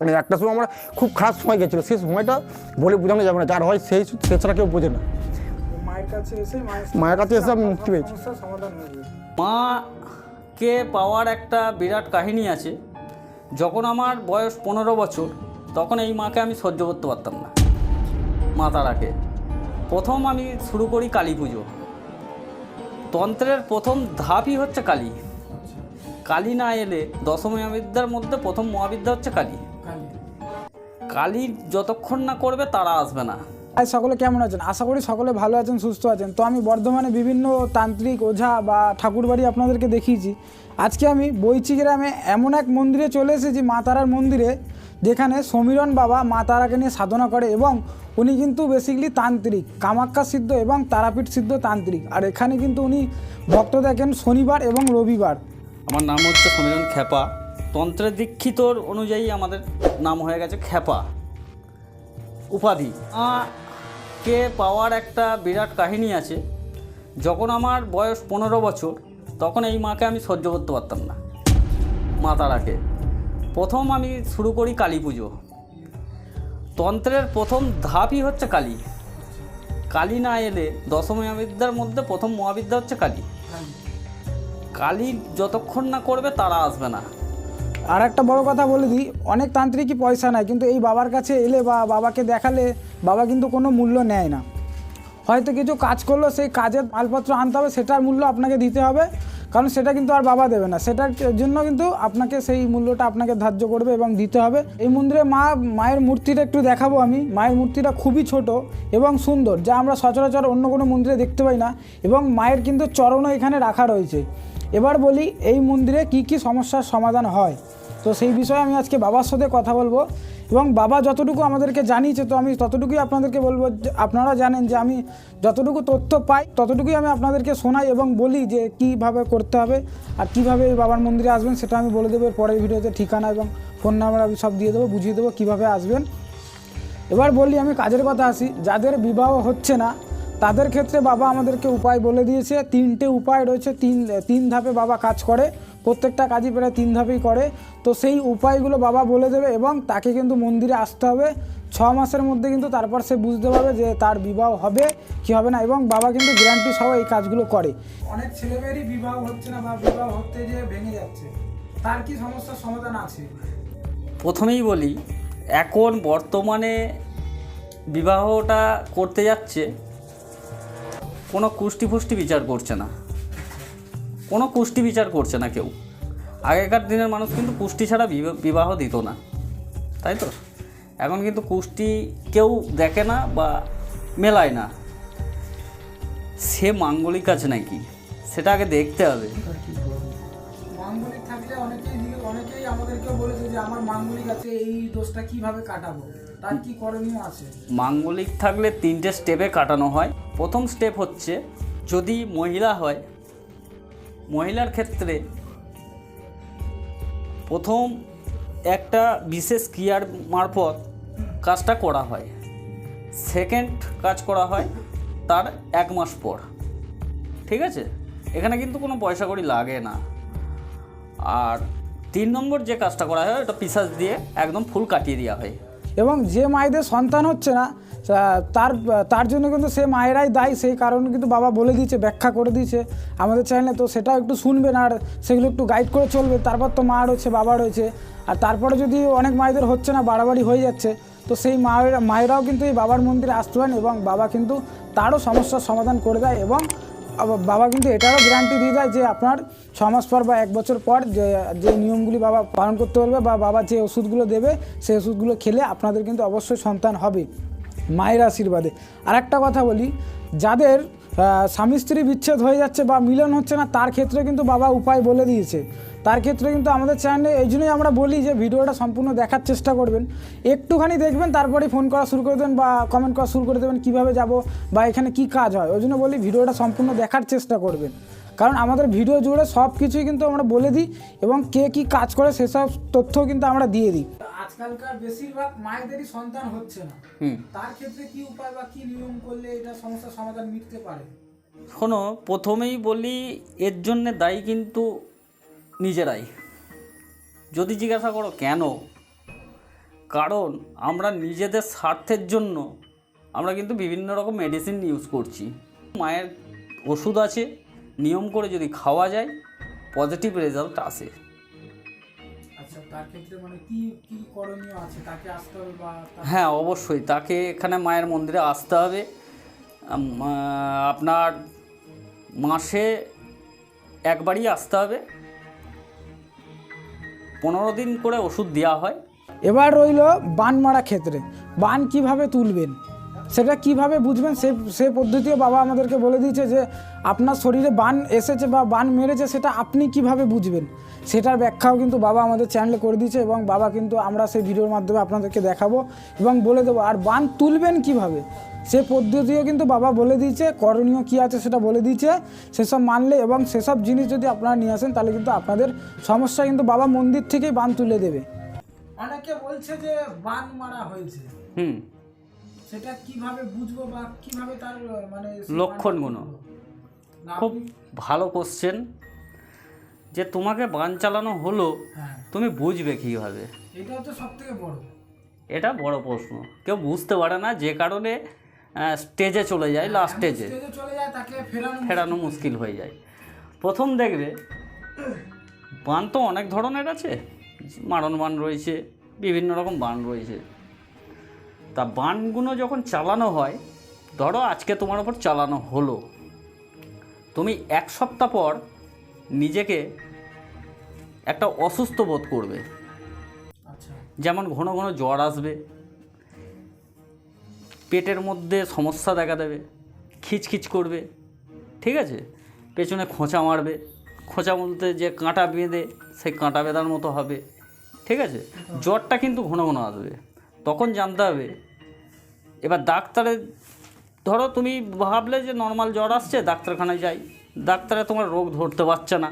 মানে একটা সময় আমরা খুব খারাপ সময় গেছিল। সেই সময়টা বলে বোঝানো যাবে না। যার হয় সেই সে ছাড়া কেউ বোঝে না। মায়ের কাছে এসে মায়ের মায়ের কাছে এসে আমি মুক্তি পেয়েছি। যাবে মাকে পাওয়ার একটা বিরাট কাহিনী আছে। যখন আমার বয়স পনেরো বছর তখন এই মাকে আমি সহ্য করতে পারতাম না। মা তারাকে। প্রথম আমি শুরু করি কালী পুজো। তন্ত্রের প্রথম ধাপই হচ্ছে কালী। কালী না এলে দশম মহাবিদ্যার মধ্যে প্রথম মহাবিদ্যা হচ্ছে কালী। কালী যতক্ষণ না করবে তারা আসবে না। আজ সকলে কেমন আছেন? আশা করি সকলে ভালো আছেন সুস্থ আছেন। তো আমি বর্ধমানে বিভিন্ন তান্ত্রিক ওঝা বা ঠাকুরবাড়ি আপনাদেরকে দেখিয়েছি। আজকে আমি বইচি গ্রামে এমন এক মন্দিরে চলে এসেছি মা তারার মন্দিরে যেখানে সমীরণ বাবা মা তারাকে নিয়ে সাধনা করে এবং উনি কিন্তু বেসিক্যালি তান্ত্রিক কামাক্কা সিদ্ধ এবং তারাপীঠ সিদ্ধ তান্ত্রিক। আর এখানে কিন্তু উনি ভক্ত দেখেন শনিবার এবং রবিবার। আমার নাম হচ্ছে সমীরণ খ্যাপা তন্ত্রের দীক্ষিতর অনুযায়ী আমাদের নাম হয়ে গেছে খ্যাপা। উপাধি। কে পাওয়ার একটা বিরাট কাহিনী আছে। যখন আমার বয়স পনেরো বছর, তখন এই মাকে আমি সহ্য করতে পারতাম না মা তারাকে প্রথম আমি শুরু করি কালী পুজো। তন্ত্রের প্রথম ধাপই হচ্ছে কালী। কালী না এলে দশম মধ্যে প্রথম মহাবিদ্যা হচ্ছে কালী। কালী যতক্ষণ না করবে তারা আসবে না। আর একটা বড় কথা বলে দিই, অনেক তান্ত্রিকই পয়সা নেয়, কিন্তু এই বাবার কাছে এলে বা বাবাকে দেখালে বাবা কিন্তু কোনো মূল্য নেয় না। হয়তো কিছু কাজ করল, সেই কাজের মালপত্র আনতে হবে, সেটার মূল্য আপনাকে দিতে হবে, কারণ সেটা কিন্তু আর বাবা দেবে না। সেটার জন্য কিন্তু আপনাকে সেই মূল্যটা আপনাকে ধার্য করবে এবং দিতে হবে। এই মন্দিরে মা, মায়ের মূর্তিটা একটু দেখাবো আমি। মায়ের মূর্তিটা খুবই ছোট এবং সুন্দর, যা আমরা সচরাচর অন্য কোনো মন্দিরে দেখতে পাই না, এবং মায়ের কিন্তু চরণও এখানে রাখা রয়েছে। এবার বলি, এই মন্দিরে কি কি সমস্যার সমাধান হয়? তো সেই বিষয়ে আমি আজকে বাবার সাথে কথা বলব। এবং বাবা যতটুকু আমাদেরকে জানিয়েছে, তো আমি ততটুকুই আপনাদেরকে বলব আপনারা জানেন যে আমি যতটুকু তথ্য পাই, ততটুকুই আমি আপনাদেরকে শোনাই এবং বলি যে, কীভাবে করতে হবে আর কীভাবে এই বাবার মন্দিরে আসবেন সেটা আমি বলে দেবো পরের ভিডিওতে ঠিকানা এবং ফোন নাম্বার আমি সব দিয়ে দেবো, বুঝিয়ে দেবো কীভাবে আসবেন। এবার বলি আমি কাজের কথা আসি, যাদের বিবাহ হচ্ছে না তাদের ক্ষেত্রে বাবা আমাদেরকে উপায় বলে দিয়েছে। তিনটে উপায় রয়েছে তিন তিন ধাপে বাবা কাজ করে প্রত্যেকটা কাজই প্রায় তিন ধাপেই করে। তো সেই উপায়গুলো বাবা বলে দেবে এবং তাকে কিন্তু মন্দিরে আসতে হবে। ছ মাসের মধ্যে কিন্তু তারপর সে বুঝতে পারবে যে তার বিবাহ হবে কি হবে না এবং বাবা কিন্তু গ্যারান্টি সহ এই কাজগুলো করে। অনেক ছেলেমেয়েরই বিবাহ হচ্ছে না বা বিবাহ হতে যে ভেঙে যাচ্ছে। তার কি সমস্যার সমাধান আছে? প্রথমেই বলি এখন বর্তমানে বিবাহটা করতে যাচ্ছে কোনো কুষ্টি ফুষ্টি বিচার করছে না। কোনো কুষ্টি বিচার করছে না কেউ। আগেকার দিনের মানুষ কিন্তু কুষ্টি ছাড়া বিবা- বিবাহ দিত না। তাই তো? এখন কিন্তু কুষ্টি কেউ দেখে না বা মেলায় না। সে মাঙ্গলিক আছে নাকি? সেটা আগে দেখতে হবে। বলেছে যে, আমার মাঙ্গলিক আছে, এই দোষটা কীভাবে কাটাবো? তার কি করণীয় আছে? মাঙ্গলিক থাকলে তিনটে স্টেপে কাটানো হয়। প্রথম স্টেপ হচ্ছে, যদি মহিলা হয়, মহিলার ক্ষেত্রে প্রথম একটা বিশেষ ক্রিয়ার মারফত কাজটা করা হয়। সেকেন্ড কাজ করা হয় তার এক মাস পর। ঠিক আছে? এখানে কিন্তু কোনো পয়সা কড়ি লাগে না। আর তিন নম্বর যে কাজটা করা হয়, ওটা পিসাজ দিয়ে একদম ফুল কাটিয়ে দেওয়া হয়। এবং যে মায়েদের সন্তান হচ্ছে না তার তার জন্য কিন্তু সে মায়েরাই দায়ী, সেই কারণে কিন্তু বাবা বলে দিয়েছে, ব্যাখ্যা করে দিয়েছে। আমাদের চ্যানেলে তো সেটাও একটু শুনবেন আর সেগুলো একটু গাইড করে চলবে। তারপর তো মা রয়েছে, বাবা রয়েছে। আর তারপরে যদি অনেক মায়েদের হচ্ছে না, বাড়াবাড়ি হয়ে যাচ্ছে, তো সেই মায়েরা, মায়েরাও কিন্তু এই বাবার মন্দিরে আসতে পারেন এবং বাবা কিন্তু তারও সমস্যার সমাধান করে দেয় এবং বাবা কিন্তু এটারও গ্যারান্টি দিয়ে দেয় যে আপনার ছ মাস পর বা এক বছর পর যে যে নিয়মগুলি বাবা পালন করতে পারবে বা বাবা যে ওষুধগুলো দেবে, সেই ওষুধগুলো খেলে আপনাদের কিন্তু অবশ্যই সন্তান হবে মায়ের আশীর্বাদে। আর একটা কথা বলি, যাদের স্বামী স্ত্রী বিচ্ছেদ হয়ে যাচ্ছে বা মিলন হচ্ছে না, তার ক্ষেত্রে কিন্তু বাবা উপায় বলে দিয়েছে। তার ক্ষেত্রে কিন্তু আমাদের চ্যানেলে এই জন্যই আমরা বলি যে ভিডিওটা সম্পূর্ণ দেখার চেষ্টা করবেন। একটুখানি দেখবেন তারপরেই ফোন করা শুরু করে দেবেন বা কমেন্ট করা শুরু করে দেবেন কীভাবে যাব বা এখানে কি কাজ হয়। ওই জন্য বলি ভিডিওটা সম্পূর্ণ দেখার চেষ্টা করবেন। কারণ আমাদের ভিডিও জুড়ে সব কিছুই কিন্তু আমরা বলে দিই এবং কে কি কাজ করে সেসব তথ্য কিন্তু আমরা দিয়ে দিই। আজকালকার বেশিরভাগ মায়েদেরই সন্তান হচ্ছে না। হুম। তার ক্ষেত্রে কি উপায় বা কি নিয়ম করলে এটা সমস্যার সমাধান মিটতে পারে? শোনো প্রথমেই বলি এর জন্যে দায়ী কিন্তু নিজেরাই। যদি জিজ্ঞাসা করো কেন? কারণ আমরা নিজেদের স্বার্থের জন্য আমরা কিন্তু বিভিন্ন রকম মেডিসিন ইউজ করছি। মায়ের ওষুধ আছে নিয়ম করে যদি খাওয়া যায় পজিটিভ রেজাল্ট আসে। আচ্ছা মানে হ্যাঁ অবশ্যই। তাকে এখানে মায়ের মন্দিরে আসতে হবে। আপনার মাসে একবারই আসতে হবে। পনেরো দিন করে ওষুধ দেওয়া হয়। এবার রইল বান মারা ক্ষেত্রে। বান কীভাবে তুলবেন? সেটা কীভাবে বুঝবেন? সে সে পদ্ধতিও বাবা আমাদেরকে বলে দিয়েছে যে আপনার শরীরে বান এসেছে বা বান মেরেছে সেটা আপনি কীভাবে বুঝবেন? সেটার ব্যাখ্যাও কিন্তু বাবা আমাদের চ্যানেলে করে দিয়েছে এবং বাবা কিন্তু আমরা সেই ভিডিওর মাধ্যমে আপনাদেরকে দেখাবো এবং বলে দেবো আর বান তুলবেন কীভাবে? সে পদ্ধতিও কিন্তু বাবা বলে দিয়েছে করণীয় কী আছে সেটা বলে দিয়েছে সেসব মানলে এবং সেসব জিনিস যদি আপনারা নিয়ে আসেন তাহলে কিন্তু আপনাদের সমস্যা কিন্তু বাবা মন্দির থেকেই বান তুলে দেবে। অনেকে বলছে যে বান মারা হয়েছে। হুম। সেটা কীভাবে বুঝব বা কীভাবে তার মানে লক্ষণগুলো। খুব ভালো কোশ্চেন যে তোমাকে বান চালানো হলো হ্যাঁ। তুমি বুঝবে কীভাবে? এটা হচ্ছে সব থেকে বড়। এটা বড় প্রশ্ন। কেউ বুঝতে পারে না যে কারণে স্টেজে চলে যায় লাস্ট স্টেজে স্টেজে চলে যায় তাকে ফেরানো ফেরানো মুশকিল হয়ে যায়। প্রথম দেখবে বান তো অনেক ধরনের আছে। মারণ বান রয়েছে বিভিন্ন রকম বান রয়েছে। তা বানগুলো যখন চালানো হয় ধরো আজকে তোমার ওপর চালানো হলো তুমি এক সপ্তাহ পর নিজেকে একটা অসুস্থ বোধ করবে। আচ্ছা। যেমন ঘন ঘন জ্বর আসবে পেটের মধ্যে সমস্যা দেখা দেবে খিচখিচ করবে ঠিক আছে? পেছনে খোঁচা মারবে খোঁচা বলতে যে কাঁটা বেঁধে সেই কাঁটা বেঁধার মতো হবে ঠিক আছে? জ্বরটা কিন্তু ঘন ঘন আসবে। তখন জানতে হবে। এবার ডাক্তারে, ধরো তুমি ভাবলে যে নর্মাল জ্বর আসছে, ডাক্তারখানায় যাই। ডাক্তারে তোমার রোগ ধরতে পারছে না।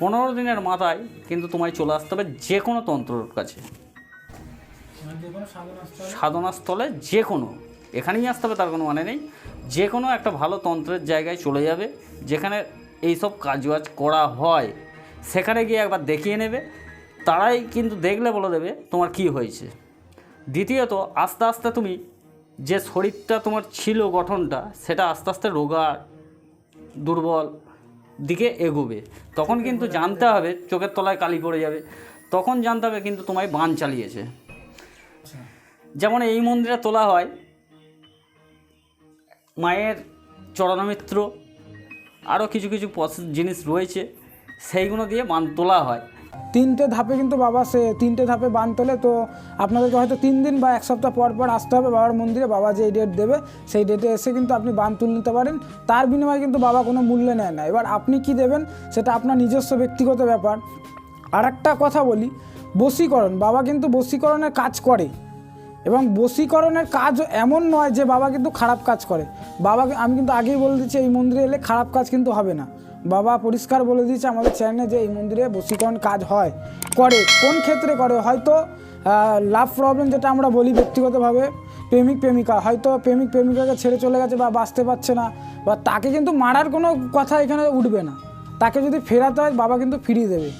পনেরো দিনের মাথায় কিন্তু তোমায় চলে আসতে হবে যে কোনো তন্ত্রর কাছে। সাধনাস্থলে যে কোনো এখানেই আসতে হবে, তার কোনো মানে নেই। যে কোনো একটা ভালো তন্ত্রের জায়গায় চলে যাবে, যেখানে এইসব কাজবাজ করা হয়। সেখানে গিয়ে একবার দেখিয়ে নেবে। তারাই কিন্তু দেখলে বলে দেবে তোমার কি হয়েছে। দ্বিতীয়ত, আস্তে আস্তে তুমি যে শরীরটা তোমার ছিল গঠনটা, সেটা আস্তে আস্তে রোগা, দুর্বল দিকে এগোবে। তখন কিন্তু জানতে হবে, চোখের তলায় কালি পড়ে যাবে। তখন জানতে হবে কিন্তু তোমায় বান চালিয়েছে। যেমন এই মন্দিরে তোলা হয়, মায়ের চরণমিত্র আরও কিছু কিছু জিনিস রয়েছে, সেইগুলো দিয়ে বান তোলা হয়। তিনটে ধাপে কিন্তু বাবা সে তিনটে ধাপে বান তোলে, তো আপনাদেরকে হয়তো তিন দিন বা এক সপ্তাহ পর পর আসতে হবে বাবার মন্দিরে, বাবা যে ডেট দেবে সেই ডেটে এসে কিন্তু আপনি বান তুলে নিতে পারেন। তার বিনিময়ে কিন্তু বাবা কোনো মূল্য নেয় না। এবার আপনি কি দেবেন সেটা আপনার নিজস্ব ব্যক্তিগত ব্যাপার। আর একটা কথা বলি, বশীকরণ। বাবা কিন্তু বশীকরণের কাজ করে এবং বশীকরণের কাজ এমন নয় যে বাবা কিন্তু খারাপ কাজ করে। বাবাকে আমি কিন্তু আগেই বলে দিচ্ছি, এই মন্দিরে এলে খারাপ কাজ কিন্তু হবে না। বাবা পরিষ্কার বলে দিয়েছে আমাদের চ্যানেলে যে এই মন্দিরে বশীকরণ কাজ হয়, করে। কোন ক্ষেত্রে করে? হয়তো লাভ প্রবলেম যেটা আমরা বলি ব্যক্তিগতভাবে, প্রেমিক, প্রেমিকা। হয়তো প্রেমিক, প্রেমিকাকে ছেড়ে চলে গেছে বা বাঁচতে পারছে না, বা তাকে কিন্তু মারার কোনো কথা এখানে উঠবে না। তাকে যদি ফেরাতে হয়, বাবা কিন্তু ফিরিয়ে দেবে।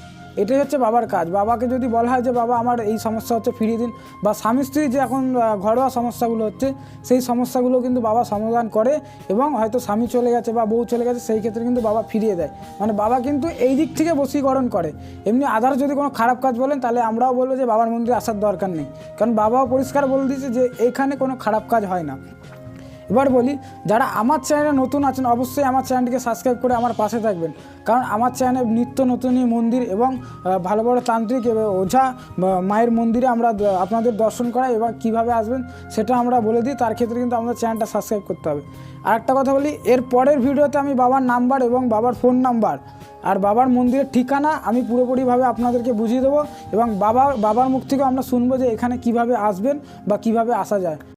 এটাই হচ্ছে বাবার কাজ। বাবাকে যদি বলা হয় যে, বাবা, আমার এই সমস্যা হচ্ছে, ফিরিয়ে দিন। বা স্বামী স্ত্রী যে এখন ঘরোয়া সমস্যাগুলো হচ্ছে, সেই সমস্যাগুলো কিন্তু বাবা সমাধান করে এবং হয়তো স্বামী চলে গেছে বা বউ চলে গেছে, সেই ক্ষেত্রে কিন্তু বাবা ফিরিয়ে দেয়। মানে বাবা কিন্তু এই দিক থেকে বশীকরণ করে। এমনি আদার যদি কোনো খারাপ কাজ বলেন, তাহলে আমরাও বলব যে, বাবার মন্দিরে আসার দরকার নেই। কারণ বাবাও পরিষ্কার বলে দিয়েছে যে এখানে কোনো খারাপ কাজ হয় না। এবার বলি, যারা আমার চ্যানেলে নতুন আছেন, অবশ্যই আমার চ্যানেলটিকে সাবস্ক্রাইব করে আমার পাশে থাকবেন। কারণ আমার চ্যানেলে নিত্য নতুনই মন্দির এবং ভালো বড় তান্ত্রিক ওঝা মায়ের মন্দিরে আমরা আপনাদের দর্শন করাই এবং কীভাবে আসবেন সেটা আমরা বলে দিই, তার ক্ষেত্রে কিন্তু আমাদের চ্যানেলটা সাবস্ক্রাইব করতে হবে। আর একটা কথা বলি, এর পরের ভিডিওতে আমি বাবার নাম্বার এবং বাবার ফোন নাম্বার আর বাবার মন্দিরের ঠিকানা আমি পুরোপুরিভাবে আপনাদেরকে বুঝিয়ে দেবো এবং বাবা, বাবার মুখ থেকেও আমরা শুনব যে এখানে কীভাবে আসবেন বা কীভাবে আসা যায়।